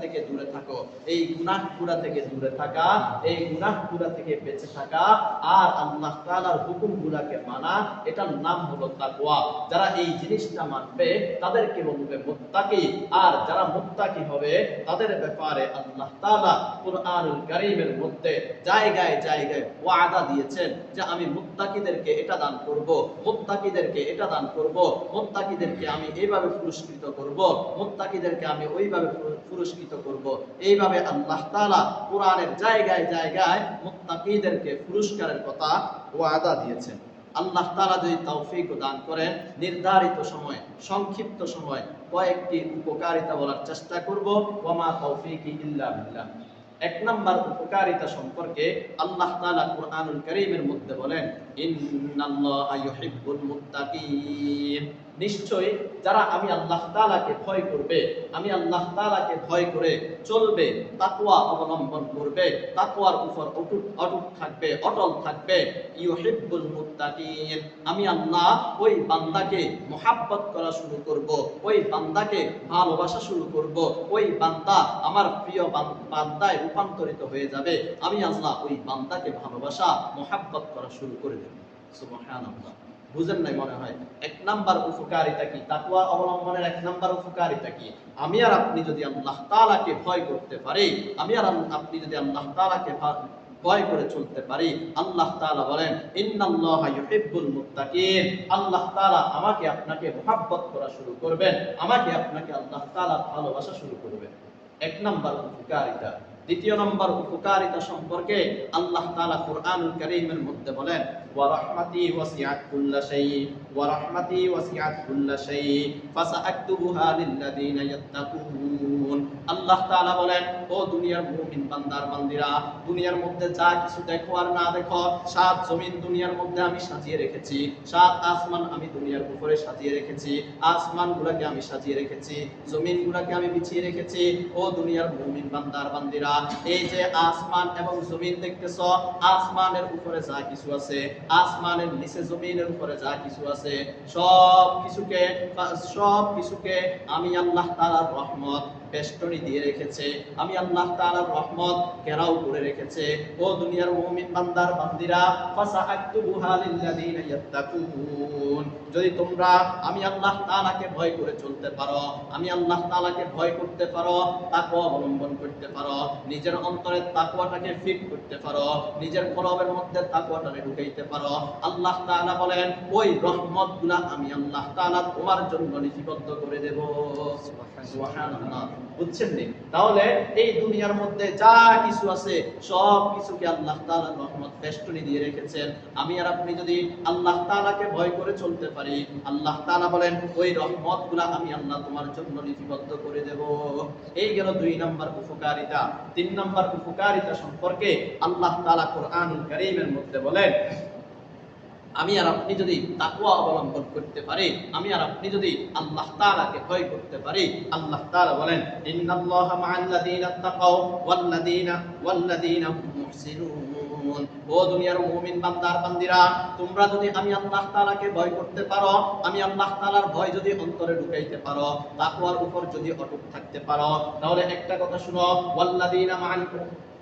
থেকে দূরে থাকো। এই থেকে দূরে থাকা, এই থেকে বেঁচে থাকা আর আল্লাহ মানা, এটার নাম হলো যারা এই জিনিসটা মানবে, তাদেরকে বলবে আর যারা হবে, তাদের ব্যাপারে আল্লাহ কারীমের মধ্যে জায়গায় জায়গায় ওয়াদা দিয়েছেন যে আমি মুত্তাকিদেরকে এটা দান করব, মুত্তাকিদেরকে এটা দান করব, মুত্তাকিদেরকে আমি এইভাবে পুরস্কৃত করব, মুত্তাকিদেরকে আমি ওইভাবে পুর- পুরস্কৃত করব। এইভাবে আল্লাহ তাআলা কোরআনের জায়গায় জায়গায় মুত্তাকিদেরকে পুরস্কারের কথা ওয়াদা দিয়েছেন। আল্লাহ তাআলা যদি তৌফিক দান করেন, নির্ধারিত সময়, সংক্ষিপ্ত সময় কয়েকটি উপকারিতা বলার চেষ্টা করব। ওয়ামা তৌফিকি ইল্লা এক নাম্বার উপকারিতা সম্পর্কে আল্লাহ তাআলা কুরআনুল কারীমের মধ্যে বলেন, ইন্নাল্লাহা ইউহিব্বুল মুত্তাকিন। নিশ্চয় যারা আমি আল্লাহ তাআলাকে ভয় করবে, আমি আল্লাহ তাআলাকে ভয় করে চলবে, তাকওয়া অবলম্বন করবে, তাকওয়ার উপর অটুট অটুট থাকবে, অটল থাকবে, ইউহিব্বুল মুত্তাকিন। আমি আল্লাহ ওই বান্দাকে মোহাব্বত করা শুরু করব, ওই বান্দাকে ভালোবাসা শুরু করব, ওই বান্দা আমার প্রিয় বান্দায় রূপান্তরিত হয়ে যাবে। আমি আল্লাহ ওই বান্দাকে ভালোবাসা, মোহাব্বত করা শুরু করে দেব। সুবহানাল্লাহ। বুঝেন নাই মনে হয়। এক নাম্বার উপকারিতা কি? তাকওয়া অবলম্বনের এক নাম্বার উপকারিতা কি? আমি আর আপনি যদি আল্লাহ তাআলাকে ভয় করতে পারি, আমি আর আপনি যদি আল্লাহ তাআলাকে ভা- ভয় করে চলতে পারি, আল্লাহ তাআলা বলেন, ইন্নাল্লাহা ইউহিব্বুল মুত্তাকিন। আল্লাহ তাআলা আমাকে আপনাকে মোহাব্বত করা শুরু করবেন, আমাকে আপনাকে আল্লাহ তালা ভালোবাসা শুরু করবেন। এক নাম্বার উপকারিতা। দ্বিতীয় নম্বর উপকারিতা সম্পর্কে আল্লাহ তালা কুরআনুল কারীমের মধ্যে বলেন ওয়াসিআত কুল্লা শাই ওয়া রাহমাতি ওয়াসিআত কুল্লা শাই ফাসাআকতুবুহা লিল্লাযিনা ইয়াত্তাকুন। আল্লাহ তাআলা বলেন, ও দুনিয়ার মুমিন বান্দার বান্দিরা, দুনিয়ার মধ্যে যা কিছু দেখো আর না দেখো, সাত জমিন দুনিয়ার মধ্যে আমি সাজিয়ে রেখেছি, সাত আসমান আমি দুনিয়ার উপরে সাজিয়ে রেখেছি আসমান গুলাকে আমি সাজিয়ে রেখেছি জমিন গুলাকে আমি বিছিয়ে রেখেছি। ও দুনিয়ার মুমিন বান্দার বান্দিরা, এই যে আসমান এবং জমিন দেখতেছ, আসমানের উপরে যা কিছু আছে আসমানের নিচে, জমিনের উপরে যা কিছু আছে সব কিছুকে সব কিছুকে আমি আল্লাহ তালার রহমত বেষ্টনী দিয়ে রেখেছে। আমি আল্লাহ তাআলার রহমত ঘেরাও করে রেখেছে। ও দুনিয়ার মুমিন বান্দার বান্দিরা ফাসাআকতুবুহা লিল্লাযিনা ইয়াত্তাকুন। যদি তোমরা আমি আল্লাহ তাআলাকে ভয় করে চলতে পারো, আমি আল্লাহ তাআলাকে ভয় করতে পারো, তাকওয়া অবলম্বন করতে পারো, নিজের অন্তরে তাকওয়াটাকে ফিট করতে পারো, নিজের কলবের মধ্যে তাকওয়াটাকে ঢুকাইতে পারো, আল্লাহ তাআলা বলেন, ওই রহমতগুলা আমি আল্লাহ তাআলা তোমার জন্য লিপিবদ্ধ করে দেব। সুবহানাল্লাহ। বুঝছেন নি? তাহলে এই দুনিয়ার মধ্যে যা কিছু আছে, সব কিছুকে আল্লাহ তাআলার রহমত বেষ্টনী দিয়ে রেখেছেন। আমি আর আপনি যদি আল্লাহ তাআলাকে ভয় করে চলতে পারি, আল্লাহ তাআলা বলেন, ওই রহমতগুলা আমি আল্লাহ তোমার জন্য লিপিবদ্ধ করে দেব। এই গেল দুই নাম্বার উপকারিতা। তিন নাম্বার উপকারিতা সম্পর্কে আল্লাহ তাআলা কোরআনুল কারীমের মধ্যে বলেন আমি আর আপনি যদি তাকুয়া অবলম্বন করতে পারি, আমি আর আপনি যদি আল্লাহ তাআলাকে ভয় করতে পারি, আল্লাহ তাআলা বলেন, ইন্নাল্লাহা মা'আল্লাযীনা তাকাও ওয়াল্লাযীনা ওয়াল্লাযীনা মুহসিনুন। ও দুনিয়ার মুমিন বান্দার বান্দিরা, তোমরা যদি আমি আল্লাহ তাআলাকে ভয় করতে পারো, আমি আল্লাহ তাআলার ভয় যদি অন্তরে ঢুকাইতে পারো, তাকওয়ার উপর যদি অটুট থাকতে পারো, তাহলে একটা কথা শুনো, ওয়াল্লাযীনা মা'আল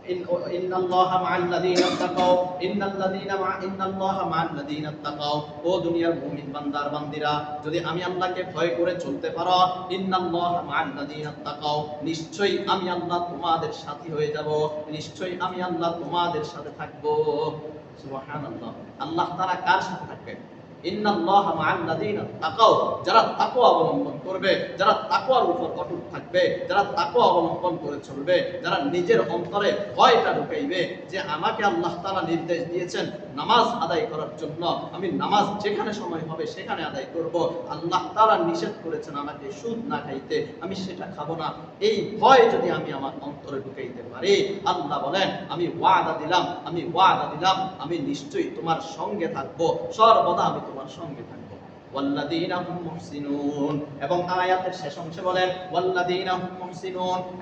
إن إن الله مع الذين اتقوا إن الذين مع إن الله مع الذين اتقوا ও দুনিয়ার মুমিন বান্দার বান্দিরা যদি আমি আল্লাহকে ভয় করে চলতে পারো ইন্নাল্লাহ মা'আল লাযিনা তাকাও নিশ্চয়ই আমি আল্লাহ তোমাদের সাথী হয়ে যাব নিশ্চয়ই আমি আল্লাহ তোমাদের সাথে থাকব সুবহানাল্লাহ আল্লাহ তাআলা কার সাথে থাকবেন যারা তাকওয়া অবলম্বন করবে, যারা তাকওয়ার উপর অটুট থাকবে, যারা তাকওয়া অবলম্বন করে চলবে, যারা নিজের অন্তরে ভয়টা ঢুকাইবে যে আমাকে আল্লাহ তাআলা নির্দেশ দিয়েছেন নামাজ আদায় করার জন্য, আমি নামাজ যেখানে সময় হবে সেখানে আদায় করব। আল্লাহ তাআলা নিষেধ করেছেন আমাকে সুদ না খাইতে, আমি সেটা খাব না। এই ভয় যদি আমি আমার অন্তরে ঢুকাইতে পারি, আল্লাহ বলেন, আমি ওয়াদা দিলাম, আমি ওয়াদা দিলাম, আমি নিশ্চয়ই তোমার সঙ্গে থাকব। সর্বদা আমি তোমার সঙ্গে থাকব। এবং আয়াতের শেষ অংশে বলেন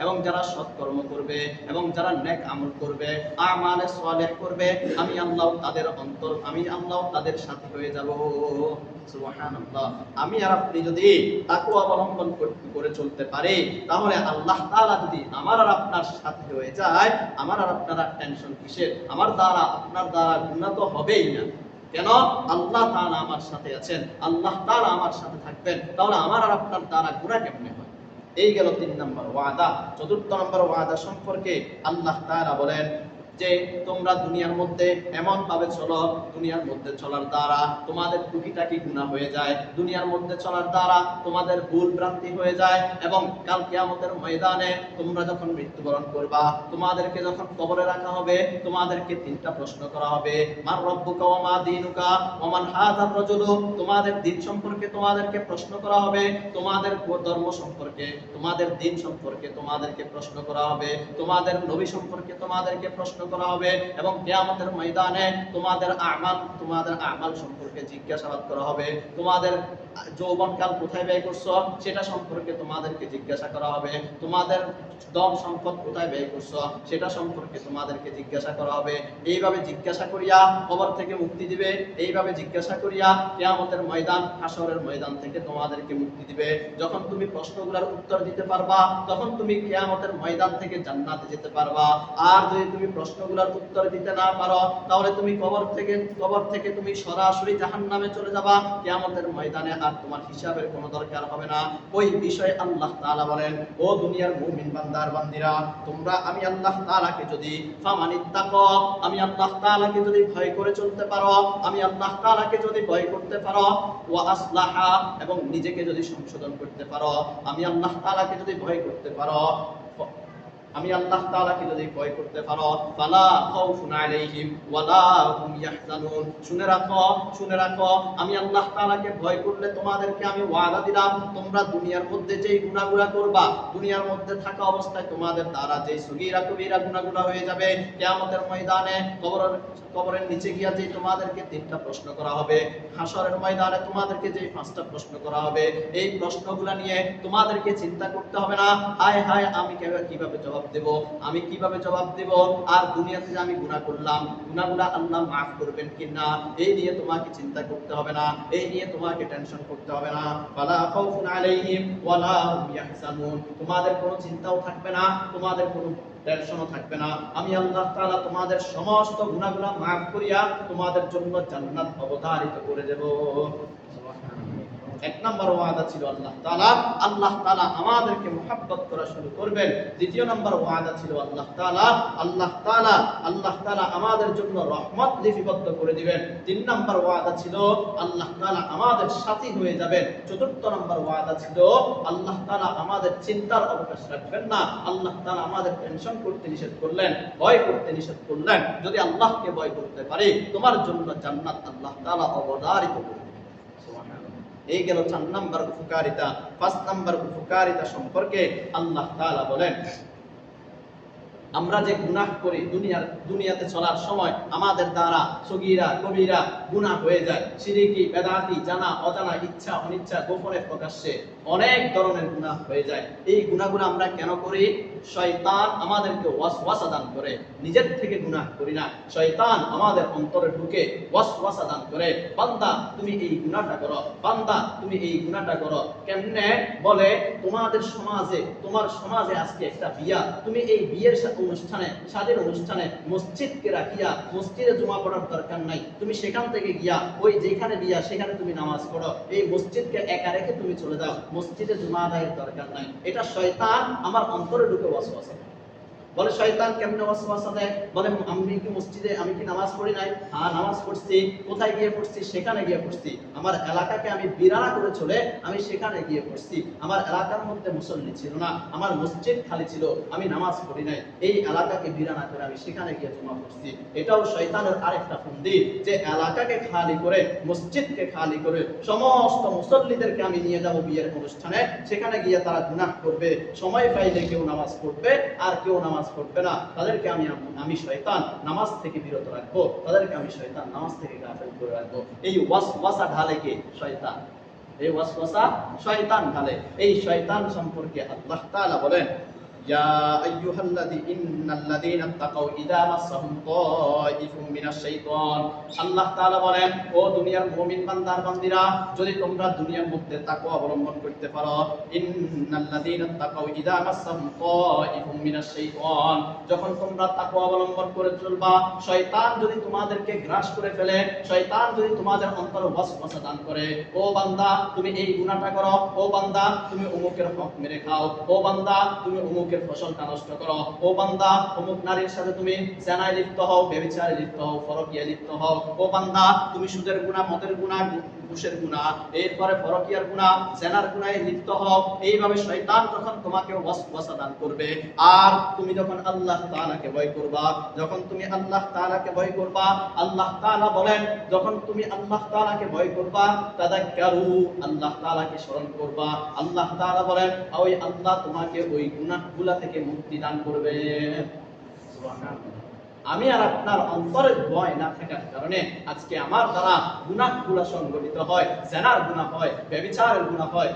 এবং যারা সৎকর্ম করবে এবং যারা নেক আমল করবে করবে, আমি আল্লাহ তাদের অন্তর, আমি আল্লাহ তাদের সাথে হয়ে যাব। আমি আর আপনি যদি তাকওয়া অবলম্বন করে চলতে পারি, তাহলে আল্লাহ তাআলা যদি আমার আর আপনার সাথে হয়ে যায়, আমার আর আপনার টেনশন কিসের? আমার দ্বারা, আপনার দ্বারা গুনাহ তো হবেই না। কেন? আল্লাহ তাআলা আমার সাথে আছেন, আল্লাহ তাআলা আমার সাথে থাকবেন। তাহলে আমার আর আপনার দ্বারা গুনাহ কেমনে হয়? এই গেল তিন নম্বর ওয়াদা। চতুর্থ নম্বর ওয়াদা সম্পর্কে আল্লাহ তাআলা বলেন যে তোমরা দুনিয়ার মধ্যে এমন ভাবে চলো, দুনিয়ার মধ্যে চলার দ্বারা তোমাদের টুকিটাকি গুণা হয়ে যায়? দুনিয়ার মধ্যে চলার দ্বারা তোমাদের ভুল ভ্রান্তি হয়ে যায় এবং কাল কিয়ামতের ময়দানে তোমরা যখন মৃত্যুবরণ করবা, তোমাদেরকে যখন কবরে রাখা হবে, তোমাদেরকে তিনটা প্রশ্ন করা হবে। মার রব্বুকা ওয়া মা দীনুকা ওয়া মান হাযার তোমাদের দিন সম্পর্কে তোমাদেরকে প্রশ্ন করা হবে, তোমাদের ধর্ম সম্পর্কে, তোমাদের দিন সম্পর্কে তোমাদেরকে প্রশ্ন করা হবে, তোমাদের নবী সম্পর্কে তোমাদেরকে প্রশ্ন করা হবে এবং কিয়ামতের ময়দানে তোমাদের আমাল তোমাদের আমাল সম্পর্কে জিজ্ঞাসাবাদ করা হবে। তোমাদের যৌবনকাল কোথায় ব্যয় করছ, সেটা সম্পর্কে তোমাদেরকে জিজ্ঞাসা করা হবে। তোমাদের দম সম্পদ কোথায় ব্যয় করছ, সেটা সম্পর্কে তোমাদেরকে জিজ্ঞাসা করা হবে। এইভাবে জিজ্ঞাসা করিয়া কবর থেকে মুক্তি দিবে। এইভাবে জিজ্ঞাসা করিয়া কেয়ামতের ময়দান হাসরের ময়দান থেকে তোমাদেরকে মুক্তি দিবে। যখন তুমি প্রশ্নগুলোর উত্তর দিতে পারবা, তখন তুমি কেয়ামতের ময়দান থেকে জান্নাতে যেতে পারবা। আর যদি তুমি প্রশ্নগুলোর উত্তর দিতে না পারো, তাহলে তুমি কবর থেকে কবর থেকে তুমি সরাসরি জাহান্নামে চলে যাবা। কেয়ামতের ময়দানে আর তোমার হিসাবের কোনো দরকার হবে না। ওই বিষয়ে আল্লাহ তাআলা বলেন, ও দুনিয়ার মুমিন বান্দার বান্দিরা, তোমরা আমি আল্লাহ তাআলাকে যদি ফামানিত্তাকো আমি আল্লাহ তাআলাকে যদি ভয় করে চলতে পারো, আমি আল্লাহ তাআলাকে যদি ভয় করতে পারো, ওয়া আসলাহা, এবং নিজেকে যদি সংশোধন করতে পারো, আমি আল্লাহ তাআলাকে যদি ভয় করতে পারো আমি আল্লাহ তাআলাকে যদি ভয় করতে পারো, ফালা খাউফুন আলাইহিম ওয়ালা হুম ইয়াহজানুন। শুনে রাখো শুনে রাখো, আমি আল্লাহ তাআলাকে ভয় করলে তোমাদেরকে আমি ওয়াদা দিলাম, তোমরা দুনিয়ার মধ্যে যেই গুনাহগুলো করবা, দুনিয়ার মধ্যে থাকা অবস্থায় তোমাদের দ্বারা যেই সগীরা কবিরা গুনাহগুলো হয়ে যাবে, কিয়ামতের ময়দানে কবরের কবরের নিচে গিয়া যেই তোমাদেরকে তিনটা প্রশ্ন করা হবে, হাসরের ময়দানে তোমাদেরকে যেই পাঁচটা প্রশ্ন করা হবে, এই প্রশ্নগুলো নিয়ে তোমাদেরকে চিন্তা করতে হবে না, হায় হায় আমি কীভাবে কীভাবে জবাব দেব? আমি কীভাবে জবাব দেব? আর দুনিয়াতে যে আমি গুনাহ করলাম, গুনাহগুলো আল্লাহ মাফ করবেন কিনা? এই নিয়ে তোমাকে চিন্তা করতে হবে না, এই নিয়ে তোমাকে টেনশন করতে হবে না। ফালা খাউফুন আলাইহিম ওয়ালা হুম ইয়াহজানুন। তোমাদের কোনো চিন্তাও থাকবে না, তোমাদের কোনো টেনশনও থাকবে না। আমি আল্লাহ তাআলা তোমাদের সমস্ত গুনাহগুলো মাফ করিয়া তোমাদের জন্য জান্নাত অবধারিত করে দেব। এক নম্বর ওয়াদা ছিল আল্লাহ তালা আল্লাহ তালা আমাদেরকে মুহাব্বত করা শুরু করবেন। দ্বিতীয় নম্বর ওয়াদা ছিল আল্লাহ তালা আল্লাহ তাআলা, আল্লাহ তালা আমাদের জন্য রহমত লিপিবদ্ধ করে দিবেন। তিন নম্বর ওয়াদা ছিল আল্লাহ তাআলা আমাদের সাথী হয়ে যাবেন। চতুর্থ নম্বর ওয়াদা ছিল আল্লাহ তাআলা আমাদের চিন্তার অবকাশ রাখবেন না। আল্লাহ তালা আমাদের টেনশন করতে নিষেধ করলেন, ভয় করতে নিষেধ করলেন। যদি আল্লাহকে ভয় করতে পারি, তোমার জন্য জান্নাত আল্লাহ তালা অবধারিত করে। এই গেল চার নাম্বার উপকারিতা পাঁচ নাম্বার উপকারিতা সম্পর্কে আল্লাহ তালা বলেন আমরা যে গুনাহ করি দুনিয়ার, দুনিয়াতে চলার সময় আমাদের দ্বারা সগীরা, কবিরা গুনাহ হয়ে যায়। সিরিকি, বেদাতি, জানা, অজানা, ইচ্ছা, অনিচ্ছা গোপনে প্রকাশ্যে অনেক ধরনের গুনাহ হয়ে যায়। এই গুনাহগুলো আমরা কেন করি? শয়তান আমাদেরকে ওয়াসওয়াসা দান করে। নিজের থেকে গুনাহ করি না। শয়তান আমাদের অন্তরে ঢুকে ওয়াসওয়াসা দান করে। বান্দা, তুমি এই গুনাহটা করো। বান্দা, তুমি এই গুনাহটা করো। কেমনে? বলে, তোমাদের সমাজে, তোমার সমাজে আজকে একটা বিয়া। তুমি এই বিয়ের সা- অনুষ্ঠানে সাদের অনুষ্ঠানে মসজিদকে রাখিয়া মসজিদে জমা পড়ার দরকার নাই। তুমি সেখান থেকে গিয়া ওই যেখানে বিয়া সেখানে তুমি নামাজ পড়ো। এই মসজিদকে একা রেখে তুমি চলে যাও। মসজিদে জমা আদায়ের দরকার নাই। এটা শয়তান আমার অন্তরে ঢুকে দেয়। বলে, শয়তান কেমনে ওয়াসওয়াসা দেয়? বলে, আমি কি মসজিদে, আমি কি নামাজ পড়ি নাই? হ্যাঁ নামাজ পড়ছি। কোথায় গিয়ে পড়ছি? সেখানে গিয়ে পড়ছি। আমার এলাকাকে আমি বিরানা করে চলে, আমি সেখানে গিয়ে পড়ছি। আমার এলাকার মধ্যে মুসল্লি ছিল না। আমার মসজিদ খালি ছিল। আমি নামাজ পড়ি নাই। এই এলাকাকে বিরানা করে আমি সেখানে গিয়ে জমা পড়ছি এটাও শয়তানের আরেকটা ফন্দি যে এলাকাকে খালি করে, মসজিদকে খালি করে সমস্ত মুসল্লিদেরকে আমি নিয়ে যাব বিয়ের অনুষ্ঠানে। সেখানে গিয়ে তারা গুনাহ করবে। সময় পাইলে কেউ নামাজ পড়বে, আর কেউ নামাজ পড়বে না, তাদেরকে আমি আমি শয়তান, নামাজ থেকে বিরত রাখব, তাদেরকে আমি শয়তান, নামাজ থেকে গাফেল করে রাখব। এই ওয়াস ওয়াসা ঢালে কে? শয়তান। এই ওয়াসওয়াসা শয়তান ঢালে। এই শয়তান সম্পর্কে আল্লাহ বলেন আইয়ুহাল্লাযী ইন্নাল্লাযীনা তাকাউ ইযা মাসসাহুম তাইফুম মিনাশ শাইতান আল্লাহ তাআলা বলেন, ও দুনিয়ার মুমিন বান্দার বান্দিরা, যদি তোমরা দুনিয়ার মধ্যে তাকওয়া অবলম্বন করতে পারো ইন্নাল্লাযীনা ইযা মিনাশ শাইতান যখন তোমরা তাকওয়া অবলম্বন করে চলবা, শয়তান যদি তোমাদেরকে গ্রাস করে ফেলে, শয়তান যদি তোমাদের অন্তরে ওয়াসওয়াসা দান করে, ও বান্দা, তুমি এই গুনাহটা করো, ও বান্দা, তুমি অমুকের হক মেরে খাও, ও বান্দা, তুমি অমুকের ফসলটা নষ্ট করো। ও বান্দা, অমুক নারীর সাথে তুমি জেনায় লিপ্ত হও ব্যভিচারে লিপ্ত হও ফরকিয়া লিপ্ত হও। ও বান্দা, তুমি সুদের গুনাহ, মদের গুনাহ ঘুষের গুনাহ, এরপরে ফরকিয়ার গুনাহ, জেনার গুনাহে লিপ্ত হও। এইভাবে শয়তান যখন তোমাকে দান করবে, আর তুমি যখন আল্লাহ তাআলাকে ভয় করবা, যখন তুমি আল্লাহ তাআলাকে ভয় করবা, আল্লাহ তাআলা বলেন, যখন তুমি আল্লাহ তাআলাকে ভয় করবা, তাদাক্কারু, আল্লাহ তাআলাকে স্মরণ করবা। আল্লাহ তাআলা বলেন, ওই আল্লাহ তোমাকে ওই গুনাহগুলা থেকে মুক্তি দান করবে। আমি আর আপনার অন্তরের ভয় না থাকার কারণে আজকে আমার দ্বারা গুনাহগুলো সংগঠিত হয়, জেনার গুণা হয়, ব্যবচারের গুণা হয়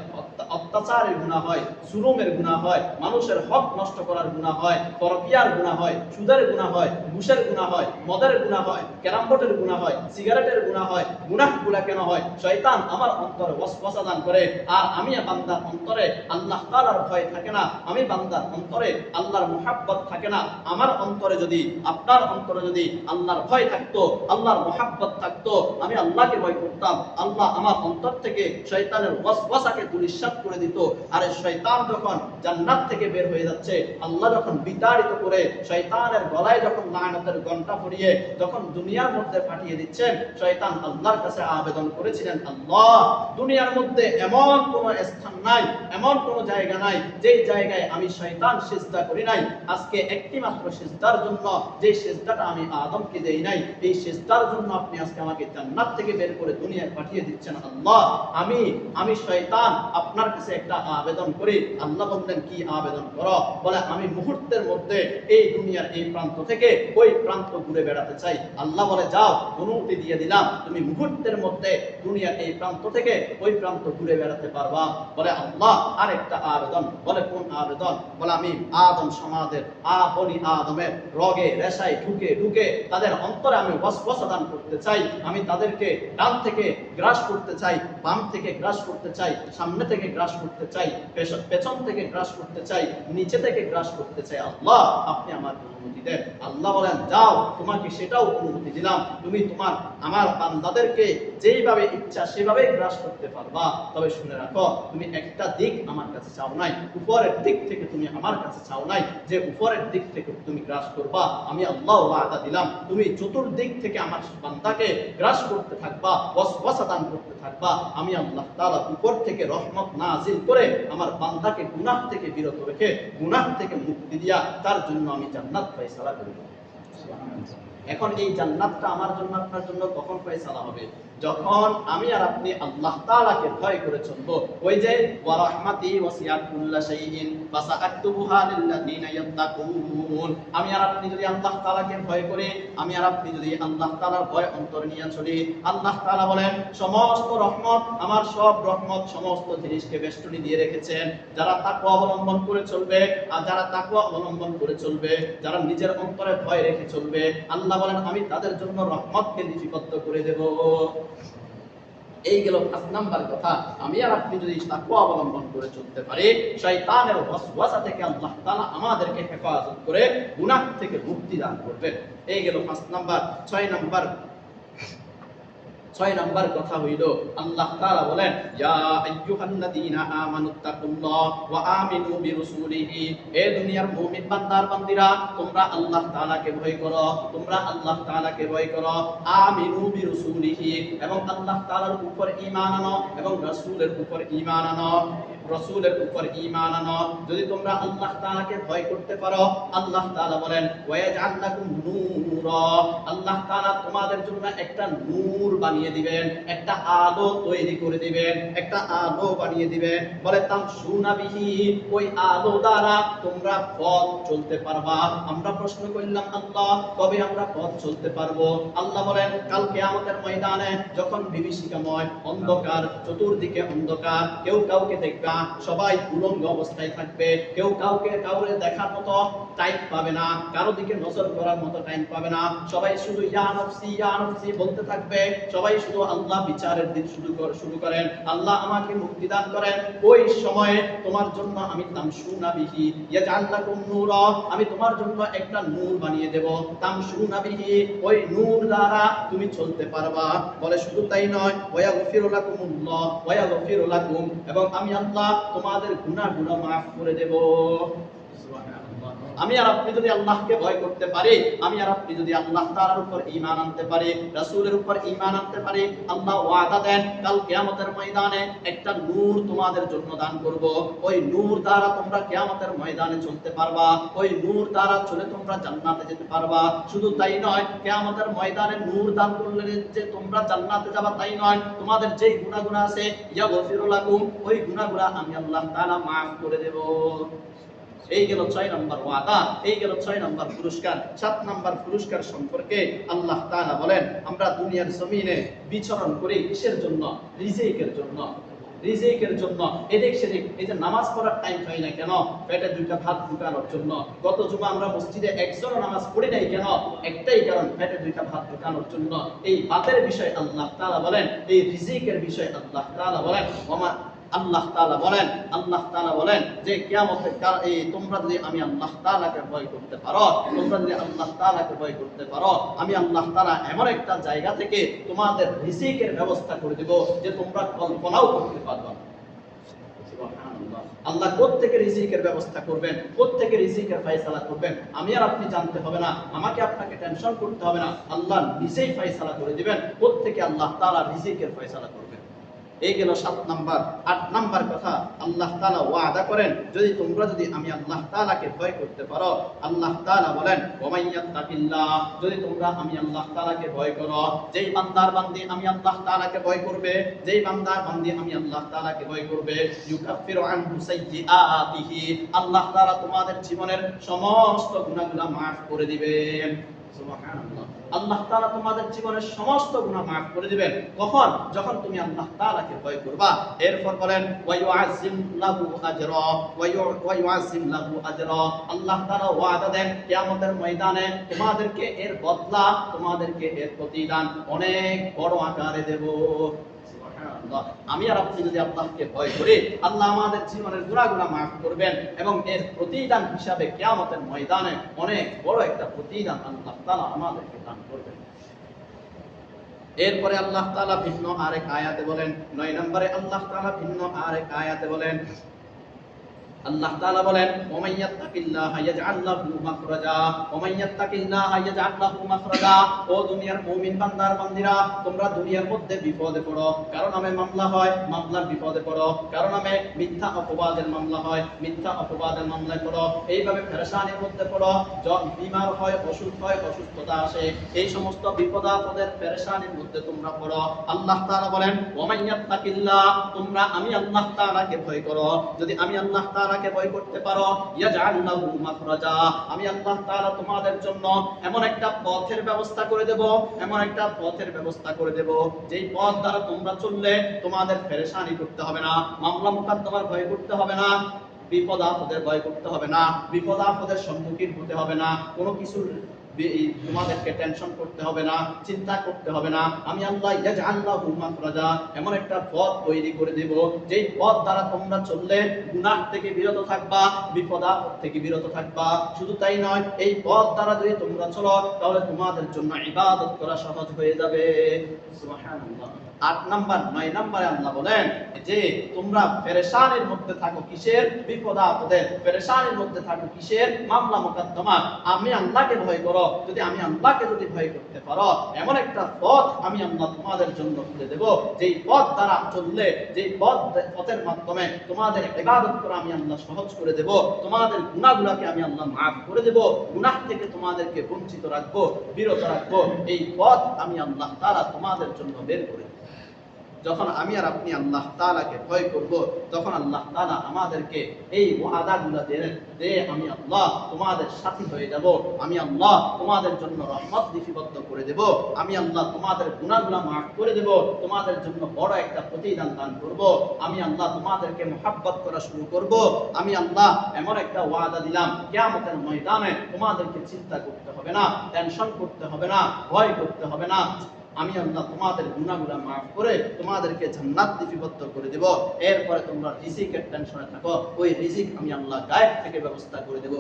অত্যাচারের গুনাহ হয়, জুলুমের গুনাহ হয়, মানুষের হক নষ্ট করার গুনাহ হয়, পরকিয়ার গুনাহ হয়, সুদের গুনাহ হয়, ঘুষের গুনাহ হয়, মদের গুনাহ হয়, ক্যারামবোর্ডের গুনাহ হয়, সিগারেটের গুনাহ হয়, গুনাহগুলা কেন হয়? শয়তান আমার অন্তরে ওয়াসওয়াসা দান করে, আর আমি বান্দার অন্তরে আল্লাহ তাআলার ভয় থাকে না, আমি বান্দার অন্তরে আল্লাহর মুহাব্বত থাকে না, আমার অন্তরে যদি, আপনার অন্তরে যদি আল্লাহর ভয় থাকতো, আল্লাহর মুহাব্বত থাকতো, আমি আল্লাহকে ভয় করতাম, আল্লাহ আমার অন্তর থেকে শয়তানের ওয়াসওয়াসাকে দুলিশ্বাত করে দিত। আর এই শয়তান যখন জান্নাত থেকে বের হয়ে যাচ্ছে, আল্লাহ যখন বিতাড়িত করে শয়তানের গলায় যখন লায়নাতের ঘণ্টা পরিয়ে যখন দুনিয়ার মধ্যে পাঠিয়ে দিচ্ছেন, শয়তান আল্লাহর কাছে আবেদন করেছিলেন, আল্লাহ, দুনিয়ার মধ্যে এমন কোন স্থান নাই, এমন কোন জায়গা নাই, যেই জায়গায় আমি শয়তান সিজদা করি নাই। আজকে একটি মাত্র সিজদার জন্য যে সিজদাটা আমি আদমকে দেই নাই, এই সিজদার জন্য আপনি আজকে আমাকে জান্নাত থেকে বের করে দুনিয়ায় পাঠিয়ে দিচ্ছেন, আল্লাহ। আমি আমি শয়তান আপনার কাছে একটা আবেদন করি আল্লাহ বললেন, কি আবেদন করো? বলে, আমি মুহূর্তের মধ্যে এই দুনিয়ার এই প্রান্ত থেকে ওই প্রান্ত ঘুরে বেড়াতে চাই। আল্লাহ বলে, যাও, অনুমতি দিয়ে দিলাম, তুমি মুহূর্তের মধ্যে দুনিয়ার এই প্রান্ত থেকে ওই প্রান্ত ঘুরে বেড়াতে পারবা। বলে, আল্লাহ, আরেকটা আবেদন। বলে, কোন আবেদন? বলে, আমি আদম সমাজের আপনি আদমের রগে রেশায় ঢুকে ঢুকে তাদের অন্তরে আমি ওয়াসওয়াসা দান করতে চাই। আমি তাদেরকে ডান থেকে গ্রাস করতে চাই, বাম থেকে গ্রাস করতে চাই, সামনে থেকে গ্রাস করতে চাই পেছন থেকে গ্রাস করতে চাই, নিচে থেকে গ্রাস করতে চাই, আল্লাহ আপনি আমার অনুমতি দেন। আল্লাহ বলেন, যাও, তোমাকে সেটাও অনুমতি দিলাম। তুমি তোমার, আমার বান্দাদেরকে যেইভাবে ইচ্ছা সেভাবে গ্রাস করতে পারবা। তবে শুনে রাখো, তুমি একটা দিক আমার কাছে চাও নাই, উপরের দিক থেকে তুমি আমার কাছে চাও নাই। যে উপরের দিক থেকে তুমি গ্রাস করবা, আমি আল্লাহ ওয়াদা দিলাম। তুমি চতুর্দিক থেকে আমার বান্দাকে গ্রাস করতে থাকবা, ওয়াসওয়াসা দান করতে থাকবা। আমি আল্লাহ তাআলা উপর থেকে রহমত নাজিল করে আমার বান্দাকে গুনাহ থেকে বিরত রেখে, গুনাহ থেকে মুক্তি দিয়া তার জন্য আমি জান্নাত ফয়সালা করব এখন এই জান্নাতটা আমার জন্য, আপনার জন্য কখন ফয়সালা হবে? যখন আমি আর আপনি আল্লাহ তাআলাকে ভয় করে চলবো, ওই যে, ওয়া রাহমাতি ওয়াসিআত কুল্লা শাইইন ফাসাআকতুবুহা লিল্লাযিনা ইয়াত্তাকুন আমি আর আপনি যদি আল্লাহ তাআলাকে ভয় করি, আমি আর আপনি যদি আল্লাহ তাআলার ভয় অন্তর নিয়ে চলি, আল্লাহ তাআলা বলেন, সমস্ত রহমত, আমার সব রহমত সমস্ত জিনিসকে বেষ্টনী দিয়ে রেখেছেন। যারা তাকওয়া অবলম্বন করে চলবে আর যারা তাকওয়া অবলম্বন করে চলবে, যারা নিজের অন্তরে ভয় রেখে চলবে, আল্লাহ বলেন, আমি তাদের জন্য রহমতকে লিপিবদ্ধ করে দেব। এই গেল পাঁচ নাম্বার কথা। আমি আর আপনি যদি তাকওয়া অবলম্বন করে চলতে পারি, শয়তানের ওয়াসওয়াসা থেকে আল্লাহ তাআলা আমাদেরকে হেফাজত করে গুনাহ থেকে মুক্তি দান করবেন। এই গেল পাঁচ নাম্বার। ছয় নাম্বার ছয় নাম্বার কথা হইল, আল্লাহ তাআলা বলেন আমানুত্তাকুল্লাহ ওয়া আমিনু বিরসুলিহি এ দুনিয়ার মুমিন বান্দার বান্দিরা, তোমরা আল্লাহ তাআলাকে ভয় করো, তোমরা আল্লাহ তাআলাকে ভয় করো, আমিনু বিরসুলিহি, এবং আল্লাহ তাআলার উপর ঈমান আনো, এবং রাসূলের উপর ঈমান আনো, রসুলের উপর ঈমান আনো। যদি তোমরা আল্লাহ তাআলাকে ভয় করতে পারো, আল্লাহ তাআলা বলেন, ওয়াজআল লাকুম নূরা আল্লাহ তাআলা তোমাদের জন্য একটা নূর বানিয়ে দিবেন, একটা আলো তৈরি করে দিবেন, একটা আলো বানিয়ে দিবেন। বলে তাম সুনাবিহি, ওই আলো দ্বারা তোমরা পথ চলতে পারবা। আমরা প্রশ্ন করলাম, আল্লাহ, কবে আমরা পথ চলতে পারব? আল্লাহ বলেন কালকে আমাদের ময়দানে যখন বিভীষিকাময় অন্ধকার, চতুর্দিকে অন্ধকার, কেউ কাউকে দেখবা সবাই উলঙ্গ অবস্থায় থাকবে। কেউ কাউকে কাউরে দেখার মতো টাইম পাবে না, কারও দিকে নজর করার মতো টাইম পাবে না। সবাই শুধু ইয়া নফসি ইয়া নফসি বলতে থাকবে। সবাই শুধু আল্লাহ বিচারের দিন শুরু শুরু করেন। আল্লাহ আমাকে মুক্তি দান করেন। ওই সময়ে তোমার জন্য আমি তাম সুনাবিহি ইয়াজাল্লাকুম নূরা। আমি তোমার জন্য একটা নূর বানিয়ে দেব। তাম সুনাবিহি ওই নূর দ্বারা তুমি চলতে পারবা। বলে শুধু তাই নয় ওয়া গফিরু লাকুমুল্লাহ ওয়া গফিরু লাকুম। এবং আমি আল্লাহ তোমাদের গুনাহগুলো maaf করে দেব। আমি আর আপনি যদি আল্লাহকে ভয় করতে পারি, আমি আর আপনি যদি আল্লাহ তাআলার উপর ঈমান আনতে পারি, রাসূলের উপর ঈমান আনতে পারি, আল্লাহ ওয়াদা দেন, কাল কিয়ামতের ময়দানে একটা নূর তোমাদের জন্য দান করব। ওই নূর দ্বারা তোমরা কিয়ামতের ময়দানে চলতে পারবা, ওই নূর দ্বারা চলে তোমরা জান্নাতে যেতে পারবা। শুধু তাই নয়, কিয়ামতের ময়দানে নূর দান করলে যে তোমরা জান্নাতে যাবা তাই নয়, তোমাদের যেই গুনাহগুলো আছে ইয়া গফিরু লাকুম, ওই গুনাহগুলো আমি আল্লাহ তাআলা মাফ করে দেব। এই গেল ছয় নম্বর ওয়াদা, এই গেল ছয় নম্বর পুরস্কার। সাত নম্বর পুরস্কার সম্পর্কে আল্লাহ তাআলা বলেন, আমরা দুনিয়ার জমিনে বিচরণ করি কিসের জন্য? রিজিকের জন্য। রিজিকের জন্য। এদিক সেদিক, এই যে নামাজ পড়ার টাইম পাই না কেন? পেটে দুইটা ভাত ঢুকানোর জন্য। গত জুমা আমরা মসজিদে একজনও নামাজ পড়ি নাই কেন? একটাই কারণ, পেটে দুইটা ভাত ঢুকানোর জন্য। এই ভাতের বিষয় আল্লাহ তাআলা বলেন, এই রিজিকের বিষয় আল্লাহ তাআলা বলেন, ওমা আল্লাহ তাআলা বলেন, আল্লাহ তাআলা বলেন যে কাল এই তোমরা যদি আমি আল্লাহ তাআলাকে ভয় করতে পারো, তোমরা যদি আল্লাহ তাআলাকে ভয় করতে পারো, আমি আল্লাহ তাআলা এমন একটা জায়গা থেকে তোমাদের রিজিকের ব্যবস্থা করে দেব যে তোমরা কল্পনাও করতে পারবে না। আল্লাহ কোত্থেকে রিজিকের ব্যবস্থা করবেন কোত্থেকে রিজিকের ফয়সালা করবেন। আমি আর আপনি জানতে হবে না, আমাকে আপনাকে টেনশন করতে হবে না। আল্লাহ নিজেই ফাইসালা করে দিবেন কোত্থেকে আল্লাহ তাআলা রিজিকের ফাইসালা করবেন। এই গেল সাত নাম্বার। আট নাম্বার কথা, আল্লাহ তাআলা ওয়াদা করেন, যদি তোমরা যদি আমি আল্লাহ তাআলাকে ভয় করতে পারো, আল্লাহ তালা বলেন যদি তোমরা আমি আল্লাহ তাআলাকে ভয় করো, যেই বান্দার বান্দি আমি আল্লাহ তালাকে ভয় করবে, যেই বান্দার বান্দি আমি আল্লাহ তালাকে ভয় করবে আল্লাহ তাআলা তোমাদের জীবনের সমস্ত গুনাহগুলো মাফ করে দিবেন। আল্লাহ তালা তোমাদের জীবনের সমস্ত গুণা মাফ করে দিবেন। কখন? যখন তুমি আল্লাহ তালাকে ভয় করবা। এরপর বলেন আল্লাহ তালা ওয়াদা দেন, কিয়ামতের ময়দানে তোমাদেরকে এর বদলা, তোমাদেরকে এর প্রতিদান অনেক বড় আকারে দেব। আমি আর আপনি যদি আল্লাহকে ভয় করি, আল্লাহ আমাদের জীবনের গুণাগুণা মাফ করবেন এবং এর প্রতিদান হিসাবে কেয়ামতের ময়দানে অনেক বড় একটা প্রতিদান আল্লাহ তালা আমাদেরকে দান করবেন। এরপরে আল্লাহ তালা ভিন্ন আরেক আয়াতে বলেন, নয় নম্বরে আল্লাহ তালা ভিন্ন আরেক আয়াতে বলেন আল্লাহ তাআলা বলেন ওমান ইয়াত্তাকিল্লাহা ইয়াজআল মাখরাজা। ওমান ইয়াত্তাকিল্লাহা ইয়াজআল মাখরাজা। ও দুনিয়ার মুমিন বান্দার বান্দিরা, তোমরা দুনিয়ার মধ্যে বিপদে পড়ো। কারণ নামে মামলা হয়, মামলার বিপদে পড়ো। কারণ নামে মিথ্যা অপবাদের মামলা হয়, মিথ্যা অপবাদের মামলায় পড়ো। এইভাবে পেরেশানির মধ্যে পড়ো। য- বিমার হয়, অসুখ হয়, অসুস্থতা আসে, এই সমস্ত বিপদ আপদের পেরেশানির মধ্যে তোমরা পড়ো। আল্লাহ তাআলা বলেন ওমান ইয়াত্তাকিল্লাহ, তোমরা আমি আল্লাহ তাআলাকে ভয় করো। যদি আমি আল্লাহ তাআলাকে ভয় করতে পারো। ইয়াজআলনাহু মাখরাজা, আমি আল্লাহ তাআলা তোমাদের জন্য এমন একটা পথের ব্যবস্থা করে দেব, এমন একটা পথের ব্যবস্থা করে দেব, যেই পথ দ্বারা তোমরা চললে তোমাদের ফেরেশানি করতে হবে না, মামলা মোকদ্দমার ভয় করতে হবে না, বিপদ আপদের ভয় করতে হবে না, বিপদ আপদের সম্মুখীন হতে হবে না, কোনো কিছুর তোমাদেরকে টেনশন করতে হবে না, চিন্তা করতে হবে না। আমি আল্লাহ ইয়াজআল্লাহু মাখরাজা, এমন একটা পথ তৈরি করে দেব, যেই পথ দ্বারা তোমরা চললে গুনাহ থেকে বিরত থাকবা বিপদ থেকে বিরত থাকবা। শুধু তাই নয়, এই পথ দ্বারা যদি তোমরা চলো, তাহলে তোমাদের জন্য ইবাদত করা সহজ হয়ে যাবে। সুবহানাল্লাহ। আট নাম্বার, নয় নাম্বারে আল্লাহ বলেন যে, তোমরা পেরেশানের মধ্যে থাকো কিসের? বিপদ আপদে পেরেশানের মধ্যে থাকো কিসের? মামলা মোকদ্দমা আমি আল্লাহকে ভয় করো। যদি আমি আল্লাহকে যদি ভয় করতে পারো, এমন একটা পথ আমি আল্লাহ তোমাদের জন্য খুলে দেব। যেই পথ দ্বারা চললে, যেই পথ, পথের মাধ্যমে তোমাদের ইবাদত করা আমি আল্লাহ সহজ করে দেব। তোমাদের গুনাহগুলোকে আমি আল্লাহ মাফ করে দেব। গুনাহ থেকে তোমাদেরকে বঞ্চিত রাখব, বিরত রাখব। এই পথ আমি আল্লাহ তাআলা তোমাদের জন্য বের করে। যখন আমি আর আপনি আল্লাহ তাআলাকে ভয় করব, তখন আল্লাহ তাআলা আমাদেরকে এই ওয়াদাগুলো দেন যে আমি আল্লাহ তোমাদের সাথী হয়ে যাব, আমি আল্লাহ তোমাদের জন্য রহমত লিপিবদ্ধ করে দেব, আমি আল্লাহ তোমাদের গুনাহগুলো মাফ করে দেব, তোমাদের জন্য বড় একটা প্রতিদান দান করব, আমি আল্লাহ তোমাদেরকে মোহাব্বত করা শুরু করব, আমি আল্লাহ এমন একটা ওয়াদা দিলাম, কিয়ামতের ময়দানে তোমাদেরকে চিন্তা করতে হবে না টেনশন করতে হবে না, ভয় করতে হবে না। আমি আল্লাহ তোমাদের গুনাহগুলো মাফ করে তোমাদেরকে জান্নাত লিপিবদ্ধ করে দেব। এরপরে তোমরা রিজিকের টেনশনে থাকো। ওই রিজিক আমি আল্লাহ গায়েব থেকে ব্যবস্থা করে দেব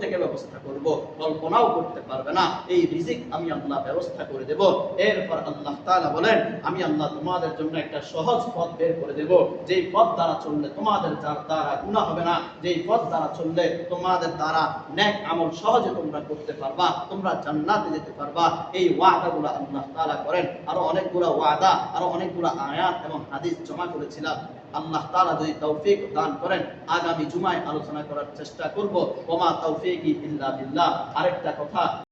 থেকে ব্যবস্থা করব, কল্পনাও করতে পারবে না। এই রিজিক আমি আল্লাহ ব্যবস্থা করে দেব। এরপর আল্লাহ তাআলা বলেন, আমি আল্লাহ তোমাদের জন্য একটা সহজ পথ বের করে দেব। যেই পথ দ্বারা চললে তোমাদের যার দ্বারা গুনাহ হবে না, যেই পথ দ্বারা চললে তোমাদের দ্বারা নেক আমল সহজে তোমরা করতে পারবা, তোমরা জান্নাতে যেতে পারবা। এই ওয়াদাগুলো আল্লাহ তাআলা করেন, আরও অনেকগুলো ওয়াদা, আরও অনেকগুলো আয়াত এবং হাদিস জমা করেছিলাম। আল্লাহ তারা যদি তৌফিক দান করেন, আগামী জুমায় আলোচনা করার চেষ্টা করব। ওমা তৌফিক বিল্লাহ। আরেকটা কথা